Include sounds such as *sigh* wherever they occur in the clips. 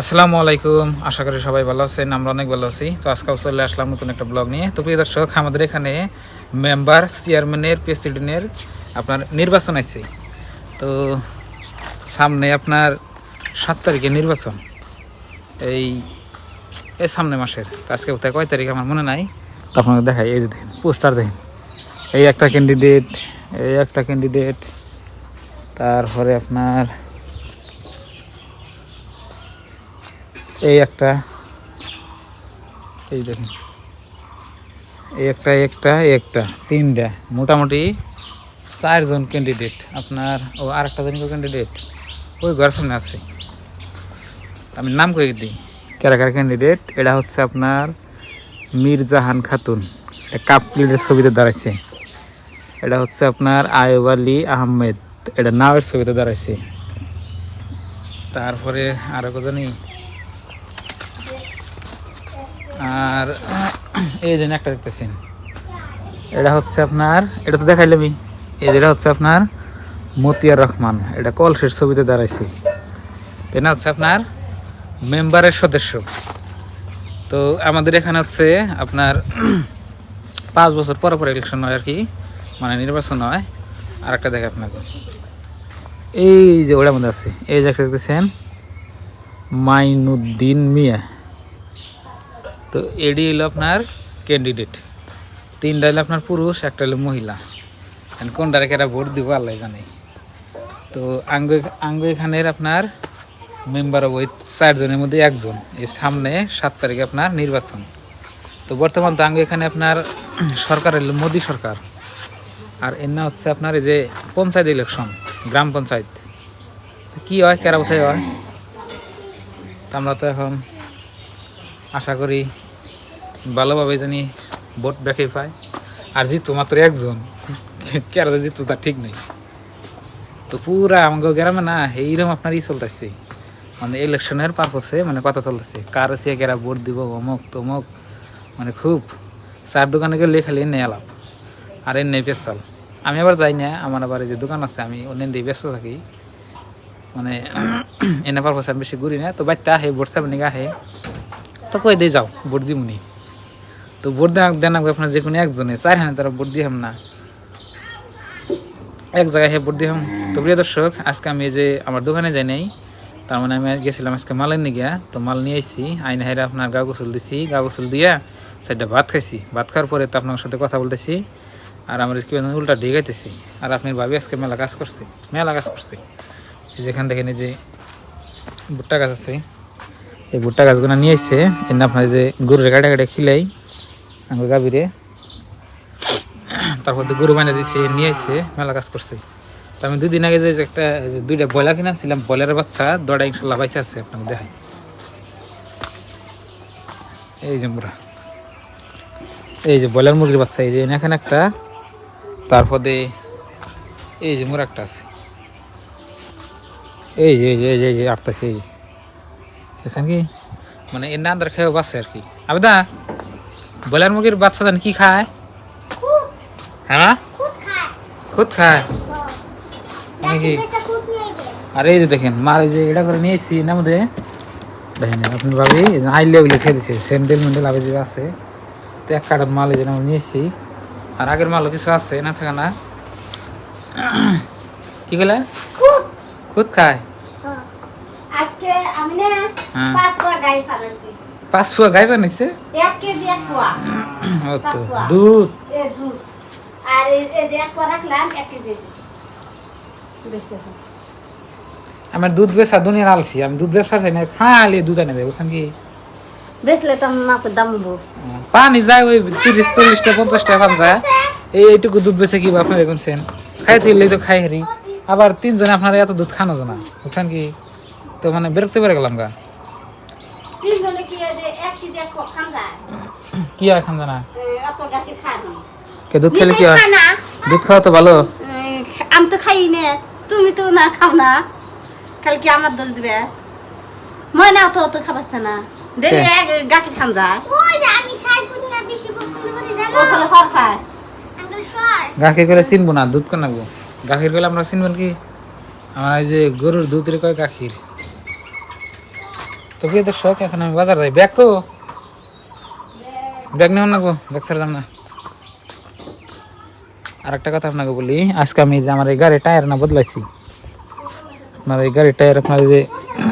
আসসালামু আলাইকুম। আশা করি সবাই ভালো আছেন, আমরা অনেক ভালো আছি। তো আজকাল চলে আসলাম নতুন একটা ব্লগ নিয়ে। তো প্রিয় দর্শক, আমাদের এখানে মেম্বার, চেয়ারম্যানের, প্রেসিডেন্টের আপনার নির্বাচন আছে তো সামনে আপনার সাত তারিখে নির্বাচন। এই এই সামনে মাসের। আজকে কোথায় কয় তারিখ আমার মনে নাই। তো আপনাকে দেখাই, এই দেখেন, পোস্টার দেখেন। এই একটা ক্যান্ডিডেট এই একটা ক্যান্ডিডেট তারপরে আপনার এই একটা, এই দেখুন। একটা একটা একটা, তিনটা, মোটামুটি চারজন ক্যান্ডিডেট আপনার, ও আর একটা জন ক্যান্ডিডেট ওই ঘর সামনে আছে। আমি নাম কয়ে দিই? কারা কারা ক্যান্ডিডেট এটা হচ্ছে আপনার মির্জাহান খাতুন। কাপ প্লেটের ছবিতে দাঁড়াচ্ছে এটা হচ্ছে আপনার আয়ব আলী আহমেদ। এটা নাওয়ের ছবিতে দাঁড়াচ্ছে তারপরে আরও জানি আর, এই যে একটা দেখতেছেন এটা হচ্ছে আপনার, এটা তো দেখাইলামই এই যেটা হচ্ছে আপনার মতিয়ার রহমান। এটা কলসের ছবিতে দাঁড়াইছে। এটা হচ্ছে আপনার মেম্বারের সদস্য। তো আমাদের এখানে হচ্ছে আপনার পাঁচ বছর পর পর ইলেকশন হয় আর কি। মানে নির্বাচন হয়। আর একটা দেখে আপনাকে। এই যে ওটার মধ্যে আছে। এই যে একটা দেখতেছেন, মাইনুদ্দিন মিয়া। তো এডি হলো আপনার ক্যান্ডিডেট তিনটা হলো আপনার পুরুষ, একটা হলো মহিলা। এখন কোনটা রেখে এরা ভোট দিব আল্লাহ জানে। তো আঙ্গ আঙ্গ এখানের আপনার মেম্বার ওই চারজনের মধ্যে একজন। এই সামনে সাত তারিখে আপনার নির্বাচন। তো বর্তমান তো আঙ্গ এখানে আপনার সরকার হলো মোদী সরকার। আর এর না হচ্ছে আপনার এই যে পঞ্চায়েত ইলেকশন গ্রাম পঞ্চায়েত। কি হয়, কেরা কোথায় হয়? আমরা তো এখন আশা করি ভালোভাবে জানি ভোট ব্যাকে পায়। আর জিতু মাত্র একজন। কেরাতে জিতু তার ঠিক নেই। তো পুরা আমাকে গ্রামে না এইরকম আপনার ই চলতেছে। মানে ইলেকশনের পারপসে মানে কথা চলতেছে। কার থেকে কেরা ভোট দিব, অমুক, তমুক মানে খুব চার দোকানে গেলে খালি এনে আলাপ আর এনে পেশাল। আমি আবার যাই না, আমার আবার যে দোকান আছে, আমি অন্য দিয়ে ব্যস্ত থাকি। মানে *clears throat* এনে পারপসে আমি বেশি ঘুরি না, তো বাচ্চা আহে, ভোট সামনে আহে। তো কই দিয়ে যাও, ভোট দিমুনি। তো ভোট দেন আপনার যে কোনো একজনে। চার হানে তারা ভোট দিহাম না। এক জায়গায় হে ভোট দিহাম তো প্রিয় দর্শক, আজকে আমি যে আমার দোকানে যাই নাই, তার মানে আমি গেছিলাম আজকে মালের গিয়া তো মাল নিয়ে আইসি আইন হাইরা আপনার গা গোসল দিছি। গা গোসল দিয়া চারটা ভাত খাইছি। ভাত খাওয়ার পরে তো আপনার সাথে কথা বলতেছি। আর আমার কি উল্টা ঢেকাইতেছি আর আপনার ভাবি আজকে মেলা কাজ করছে। মেলা কাজ করছে। যেখান থেকে যে ভুট্টা গাছ আছে, এই ভুট্টা গাছগুলো নিয়ে এসে এর আপনার যে গরুরে কাটে কাটে খিলাই। আমার গাভীরে। তারপর গরু বানিয়ে দিয়েছে, নিয়ে এসে মেলা কাজ করছে। তো আমি দুদিন আগে যে একটা দুইটা ব্রয়লার কিনেছিলাম, ব্রয়লারের বাচ্চা, দড়া ইনশাল্লাহ বাইচা আছে আপনাকে দেখাই। এই যে মুরা এই যে ব্রয়লার মুরগির বাচ্চা, এই যে এখানে একটা। তারপরে এই যে মুরা একটা আছে। এই যে এই যে এই যে এই যে আটটাছে এই যে। কি? মানে এর নান্দার খেয়েও বাঁচে আর কি। আবেদা! ব্রয়লার মুরগির বাচ্চা জান কি খায়? হ্যাঁ? খুদ খায়? নাকি আর এই যে দেখেন মার এই যে এটা করে নিয়ে এসেছি না মধ্যে দেখেন আপনি ভাবি আইলে ওইলে খেয়ে দিচ্ছে স্যান্ডেল ম্যান্ডেল আবে যে আছে। তো এক কাটার মাল এই যে আমরা নিয়ে এসেছি আর আগের মালও কিছু আছে না থাকে না? কি করলে খুদ। খায়? আজকে আমি না হ্যাঁ। পাঁচ ফালাইছি। পাঁচ ফুয়া গাই বানাইছে? এক কেজি এক পোয়া। *clears throat* দুধ। এ দুধ। আর এই- এই যে এক পোয়া রাখলাম এক কেজি এই যে। বেশি। আমার দুধ বেচা দুনিয়ার আলসি আমি দুধ বেচা চাই না খালি দুধ এনে দেবো বুঝছেন কি? বেচলে তো মাছের দাম পানি যায় ওই তিরিশ চল্লিশটা পঞ্চাশটা পান যায়। এই এইটুকু দুধ বেচে কি আপনার এগুনছেন খাই থাকলে তো খাই হারি। আবার তিনজনে আপনার এত দুধ খানো জানা বুঝছেন কি? তো মানে বিরক্ত পেরে গেলাম গা তিনজনে কি এই যে এক কেজি এক পোয়া খান যায় কি হয় খান জানা? এ, অত গাখীর খায় না কে দুধ খেলে কি হয়? দুধ খাওয়া তো ভালো। আমি তো খাই না। তুমি তো না খাও না। খালি কি আমার দোষ দিবে। ময়না তো অত না। ডেলি? এক খান যায়। ওই যে আমি খাই কুদিনা বেশি পছন্দ করি জানো? খায়। সর। করে চিনবো না দুধ কেন নাগবো গাখীর করলে আমরা চিনবেন কি? আমার এই যে গরুর দুধ রে কয় গাখীর? তো প্রিয় দর্শক এখন আমি বাজার যাই। ব্যাগ তো। ব্যাগ নেব না গো ব্যাগ ছাড়া যাম না। আর একটা কথা আপনাকে বলি, আজকে আমি যে আমার এই গাড়ির টায়ার না বদলাইছি, আপনার এই গাড়ির টায়ার আপনার যে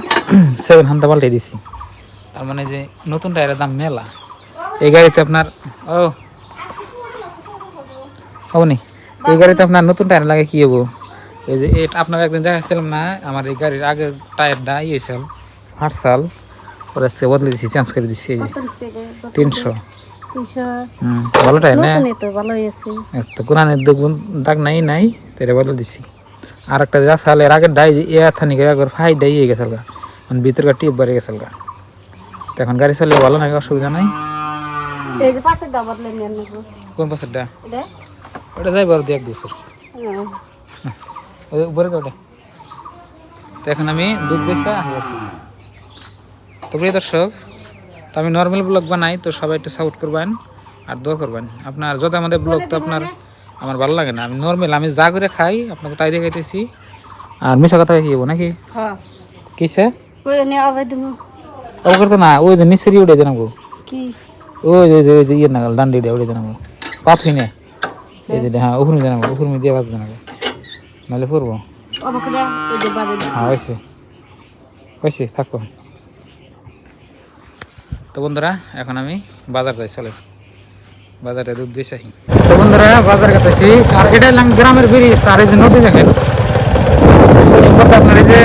*coughs* সেভেন হান্তা পাল্টে দিছি। তার মানে যে নতুন টায়ারের দাম মেলা। এই গাড়িতে আপনার, ও হবনি এই গাড়িতে আপনার নতুন টায়ার লাগে কি হব? এই যে আপনার একদিন দেখাচ্ছিলাম না, আমার এই গাড়ির আগের টায়ারটা ইয়ে ছিল হাটসাল আজকে বদলে দিছি চেঞ্জ করে দিছি? তিনশো। তিনশো। হুম ভালো টায়ার না তো কোরআনের দেখুন দাগ নাই নাই তেরে বদলে দিছি। আর একটা যা সাল এর আগের ডাই এ থানি একবার ফাই ডাই হয়ে গেছিল গা। মানে ভিতরকার টিপ বাড়ি গেছিল গা। তো এখন গাড়ি চালিয়ে ভালো নাকি অসুবিধা নাই? কোন পাশেরটা? ওটা যাই বড় দু এক বছর। হ্যাঁ। উপরে তো ওটা তো এখন আমি দুধ বেচা। তো প্রিয় দর্শক তো আমি নর্মাল ব্লগ বানাই তো সবাই একটু সাপোর্ট করবেন আর দোয়া করবেন। আপনার যত আমাদের ব্লগ তো আপনার আমার ভালো লাগে না। আমি নর্মাল আমি যা করে খাই আপনাকে তাই দিয়ে খাইতেছি আর মিশা কথা কি নাকি? কিসে? কই নিয়ে আবে তুমি। ওকে তো না ওই যে নিচেরই উঠে কি? ওই যে ওই যে ইয়ে নাগাল ডান্ডি দিয়ে উঠে জানাব পাথুই নে। এই যে হ্যাঁ উহুরমি জানাব উহুরমি দিয়ে বাদ জানাব নাহলে দে। হ্যাঁ হয়েছে। হয়েছে থাকো। তো বন্ধুরা, এখন আমি বাজার যাই চলে বাজারে দুধ চাই। তো বন্ধুরা, বাজার কাটাইছি। আর এটা হলাম গ্রামের ব্রিজ আর এই যে নদী দেখেন। আপনার এই যে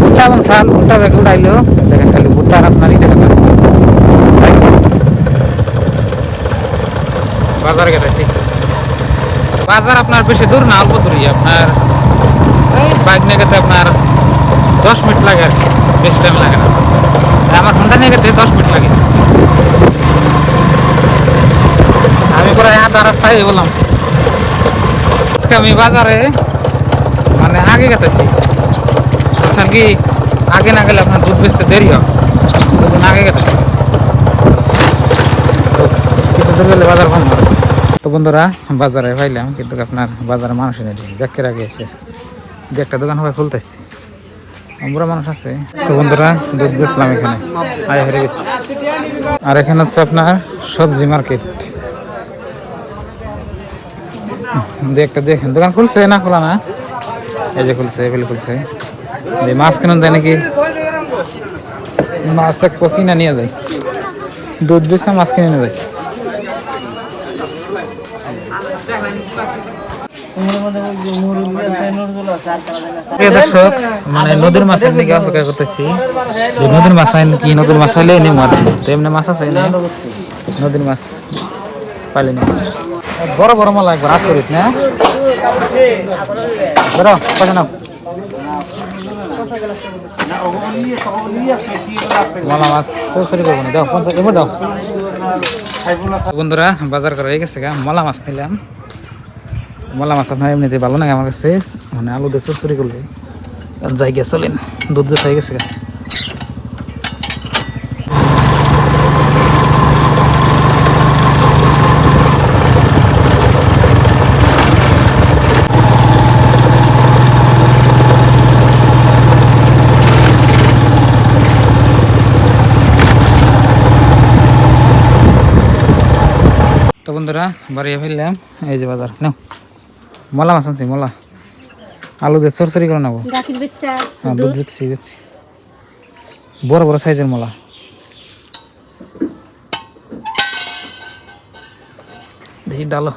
ভুট্টা এবং চাল, ভুট্টা ব্যাগ উড়াইলো দেখেন খালি ভুট্টা আর আপনারই দেখেন। বাজার কাটাইছি। বাজার আপনার বেশি দূর না, অল্প দূরই। আপনার বাইক গেতে আপনার দশ মিনিট লাগে আর বেশি টাইম লাগে না। আমার হোন্ডা নিয়ে গেছে, দশ মিনিট লাগে। আমি প্রায় আধা রাস্তায় বললাম আজকে আমি বাজারে মানে আগে গেতেছি। বুঝছেন কি, আগে না গেলে আপনার দুধ বেচতে দেরি ওই আগে গেতেছি। কিছু দূর গেলে বাজার কম হয়। তো বন্ধুরা, বাজারে পাইলাম, কিন্তু আপনার বাজারে মানুষ নেই। ব্যাগের আগে এসে একটা দোকান হবে, খুলতেছি। আমরা মানুষ আছে। তো বন্ধুরা, দুধ বেচলাম এখানে। আয় হেরে গেছি। আর এখানে হচ্ছে আপনার সবজি মার্কেট। একটা দেখেন, দোকান খুলছে না খোলা না? এই যে খুলছে এগুলি খুলছে। যে মাছ কেন দেয় নাকি? মাছ এক কিনে নিয়ে যায়। দুধ বেচে মাছ কিনে নিয়ে যায়। দর্শক মানে নদীর মাছের দিকে অপেক্ষা করতেছি। নদীর মাছ আইন কি নদীর মাছ হলে এনে মাছ তো এমনি মাছ আছে না? নদীর মাছ পাইলে না। বড় বড় মালা একবার আসরিত না বড় পয়সা নাও? মালা মাছ চৌষট্টি করব না বন্ধুরা, বাজার করা হয়ে গেছে গা, মলা মাছ নিলাম। মলা মাছ আপনার এমনিতে ভালো লাগে আমার কাছে। মানে আলু দিয়ে চুরি করলে জায়গা চলেন দুধ বেশ হয়ে গেছে বন্ধুরা, বাড়িয়ে ফেললাম, এই যে বাজার মলা মাছ আনছি মলা। আলু দিয়ে চরচরি করে নেব। হ্যাঁ দুধ বেচছি বেচছি। বড় বড় সাইজের মলা। দেখি ডালো।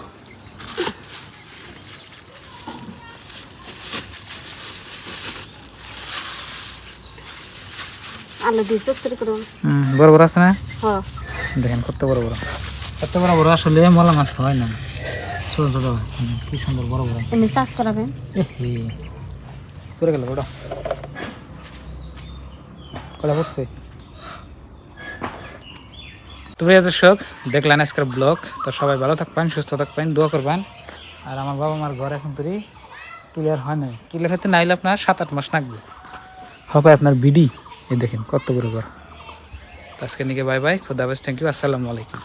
আলু দিয়ে করুন হুম বড় বড় আছে না? হ্যাঁ। দেখেন কত বড় বড়। কত বড় বড় আসলে মলা মাছ হয় না। ছোট ছোট কি সুন্দর বড় বড়। এমনি চাষ করাবেন করে গেল ওটা কলা পড়ছে? তো প্রিয় দর্শক দেখলেন আজকের ব্লগ। তো সবাই ভালো থাকবেন সুস্থ থাকবেন দোয়া করবেন। আর আমার বাবা মার ঘর এখন তৈরি ক্লিয়ার হয় নাই। ক্লিয়ার হতে নাইলে আপনার সাত আট মাস লাগবে। হবে আপনার বিডি। এই দেখেন কত বড় ঘর। আজকে নিকে বাই বাই খুদাবাস থ্যাংক ইউ আসসালামু আলাইকুম।